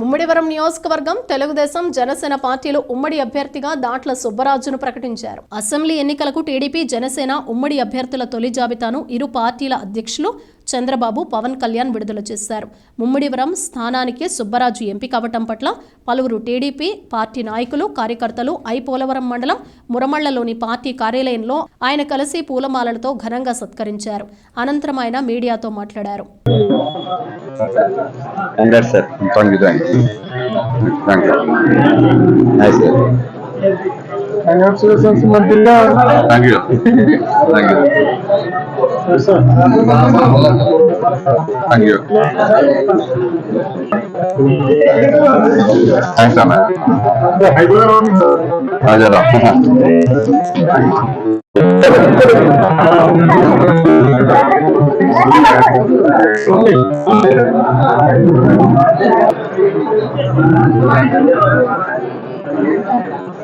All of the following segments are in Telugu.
ముమ్మిడివరం నియోజకవర్గం తెలుగుదేశం జనసేన పార్టీలు ఉమ్మడి అభ్యర్థిగా దాట్ల సుబ్బరాజును ప్రకటించారు. అసెంబ్లీ ఎన్నికలకు టీడీపీ జనసేన ఉమ్మడి అభ్యర్థుల తొలి జాబితాను ఇరు పార్టీల అధ్యక్షులు చంద్రబాబు పవన్ కళ్యాణ్ విడుదల చేశారు. ముమ్మిడివరం స్థానానికి సుబ్బరాజు ఎంపిక అవటం పట్ల పలువురు టీడీపీ పార్టీ నాయకులు కార్యకర్తలు ఐపోలవరం మండలం మురమళ్ళలోని పార్టీ కార్యాలయంలో ఆయన కలిసి పూలమాలలతో ఘనంగా సత్కరించారు. అనంతరం ఆయన మీడియాతో మాట్లాడారు. Congrats, sir. Thank you, thank you. Thank Thank you. Thanks, Anna. আচ্ছা রাখ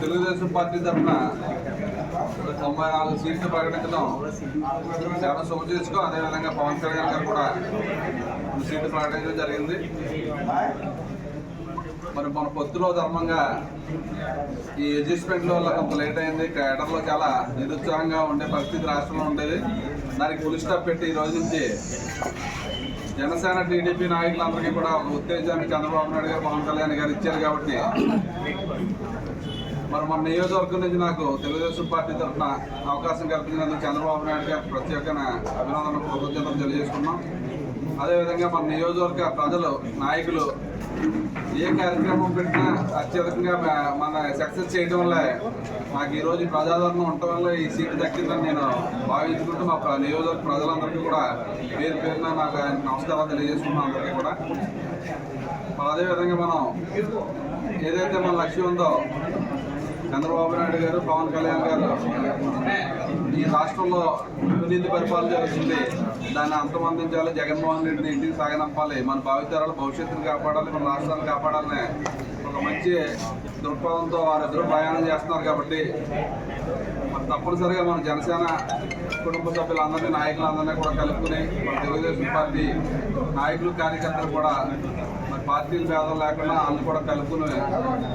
తెలుగుదేశం పార్టీ తరఫున తొంభై నాలుగు సీట్లు ప్రకటించడం చాలా శుభ చేసుకో. అదేవిధంగా పవన్ కళ్యాణ్ గారు కూడా సీట్లు ప్రకటించడం జరిగింది. మరి మన పొత్తులో ధర్మంగా ఈ అడ్జస్ట్మెంట్లో వల్ల కొంత లేట్ అయింది. కేటర్లో చాలా నిరుత్సాహంగా ఉండే పరిస్థితి రాష్ట్రంలో ఉండేది. దానికి ఫుల్ స్టాప్ పెట్టి ఈ రోజు నుంచి జనసేన టీడీపీ నాయకులందరికీ కూడా ఒక ఉత్తేజాన్ని చంద్రబాబు నాయుడు గారు పవన్ కళ్యాణ్ గారు ఇచ్చారు కాబట్టి మరి మన నియోజకవర్గం నుంచి నాకు తెలుగుదేశం పార్టీ తరఫున అవకాశం కల్పించినందుకు చంద్రబాబు నాయుడు గారికి ప్రత్యేక అభినందన కృతజ్ఞతలు తెలియజేసుకున్నాం అదేవిధంగా మన నియోజకవర్గ ప్రజలు నాయకులు ఏ కార్యక్రమం పెట్టినా అత్యధికంగా మన సక్సెస్ చేయడం వల్ల మాకు ఈరోజు ప్రజాదరణ ఉండటం వల్ల ఈ సీటు దక్కిందని నేను భావించుకుంటూ మా నియోజక ప్రజలందరికీ కూడా పేరు పేరున నాకు నమస్కారాలు తెలియజేసుకున్నాం అందరికీ కూడా. అదేవిధంగా మనం ఏదైతే మన లక్ష్యం ఉందో చంద్రబాబు నాయుడు గారు పవన్ కళ్యాణ్ గారు ఈ రాష్ట్రంలో అవినీతి పరిపాలన జరుగుతుంది. దాన్ని అంతమందించాలి. జగన్మోహన్ రెడ్డిని ఇంటికి సాగనంపాలి. మన భావితరాలు భవిష్యత్తును కాపాడాలి. మన రాష్ట్రాన్ని కాపాడాలని ఒక మంచి దృక్పథంతో వారిద్దరూ ప్రయాణం చేస్తున్నారు కాబట్టి తప్పనిసరిగా మన జనసేన కుటుంబ సభ్యులందరినీ నాయకులందరినీ కూడా కలుపుకుని మన తెలుగుదేశం పార్టీ నాయకులు కార్యకర్తలు కూడా పార్టీలు భేదం లేకుండా అన్ని కూడా కలుపుకుని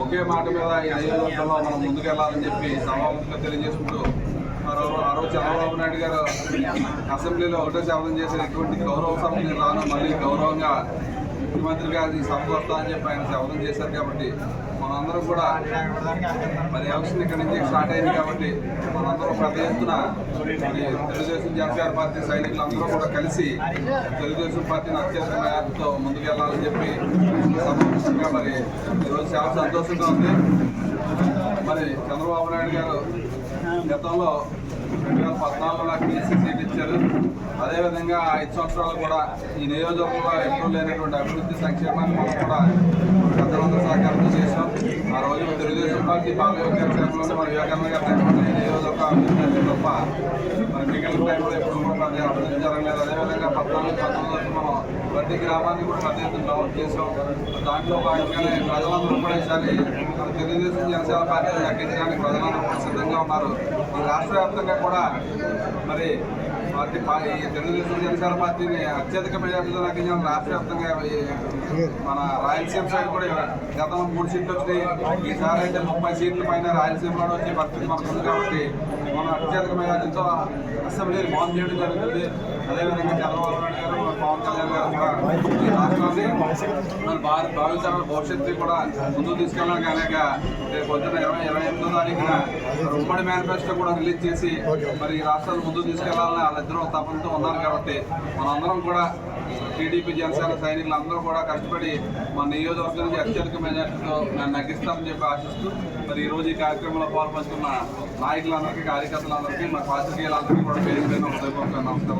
ఒకే మాట మీద ఈ నియోజకవర్గంలో మనం ముందుకెళ్ళాలని చెప్పి సభాముఖంగా తెలియజేసుకుంటూ మరో ఆ రోజు చంద్రబాబు నాయుడు గారు అసెంబ్లీలో ఒకటో శపథం చేసిన ఎటువంటి గౌరవ సభ రాను. మళ్ళీ గౌరవంగా ముఖ్యమంత్రి గారు ఈ సభకు వస్తా అని చెప్పి ఆయన శపథం చేశారు కాబట్టి మనందరం కూడా మరి ఎలక్షన్ ఇక్కడ నుంచి స్టార్ట్ అయింది కాబట్టి మనందరం పెద్ద ఎత్తున తెలుగుదేశం జనసేన పార్టీ సైనికులందరూ కూడా కలిసి తెలుగుదేశం పార్టీని అత్యంత మేరతో ముందుకెళ్ళాలని చెప్పి సభగా మరి ఈరోజు చాలా సంతోషంగా ఉంది. మరి చంద్రబాబు నాయుడు గారు గతంలో రెండు వేల పద్నాలుగులో నాకు సీట్ ఇచ్చారు. అదేవిధంగా ఐదు సంవత్సరాలు కూడా ఈ నియోజకవర్గంలో ఎప్పుడూ లేనటువంటి అభివృద్ధి సంక్షేమాన్ని మనం కూడా పెద్దలందరూ సహకారంతో చేశాం. ఆ రోజు తెలుగుదేశం పార్టీ బాలయోగ కార్యక్రమంలో మన వివేకానంద గారు లేకపోతే ఈ నియోజకవర్గ అభివృద్ధి తప్ప మరి మిగిలిన టైంలో ఎప్పుడు కూడా పెద్ద అభివృద్ధి జరగలేదు. అదేవిధంగా పద్నాలుగు పంతొమ్మిది మనం ప్రతి గ్రామాన్ని కూడా పెద్ద డెవలప్ చేసాం దాంట్లో భాగంగానే ప్రజలందరూ కూడా ఈసారి మన తెలుగుదేశం జనసేన పార్టీ దక్కించడానికి ప్రజలందరూ కూడా సిద్ధంగా ఉన్నారు. ఈ రాష్ట్ర వ్యాప్తంగా కూడా మరి పార్టీ పా- తెలుగుదేశం జనసేన పార్టీని అత్యధిక మెజార్టీలో దక్కించడం రాష్ట్ర వ్యాప్తంగా మన రాయలసీమ సైడ్ కూడా గతంలో మూడు సీట్లు వచ్చినాయి. ఈసారి అయితే ముప్పై సీట్ల పైన రాయలసీమలో వచ్చే పరిస్థితి మనకు ఉంది కాబట్టి మనం అత్యధిక మెజార్టీతో అసెంబ్లీని బాంబ్ చేయడం జరుగుతుంది. అదేవిధంగా చంద్రబాబు నాయుడు గారు మన పవన్ కళ్యాణ్ గారు కూడా ఈ రాష్ట్రాన్ని మన భారత భావితరాల భవిష్యత్తు కూడా ముందుకు తీసుకెళ్ళడానికి అనేక రేపు పొద్దున ఇరవై ఇరవై ఎనిమిదో తారీఖున ఉమ్మడి మేనిఫెస్టో కూడా రిలీజ్ చేసి మరి ఈ రాష్ట్రాలు ముందుకు తీసుకెళ్ళాలని వాళ్ళిద్దరూ తపనతో ఉన్నారు కాబట్టి మనందరం కూడా టీడీపీ జనసేన సైనికులు అందరూ కూడా కష్టపడి మన నియోజకవర్గం నుంచి అత్యధిక మెజార్టీతో నన్ను నగ్గిస్తామని చెప్పి ఆశిస్తూ మరి ఈ రోజు ఈ కార్యక్రమంలో పాల్పంచుకున్న నాయకులందరికీ కార్యకర్తలందరికీ మా పాత్రికేయులందరికీ కూడా పేరు పేరు హృదయపూర్వక నమస్కారం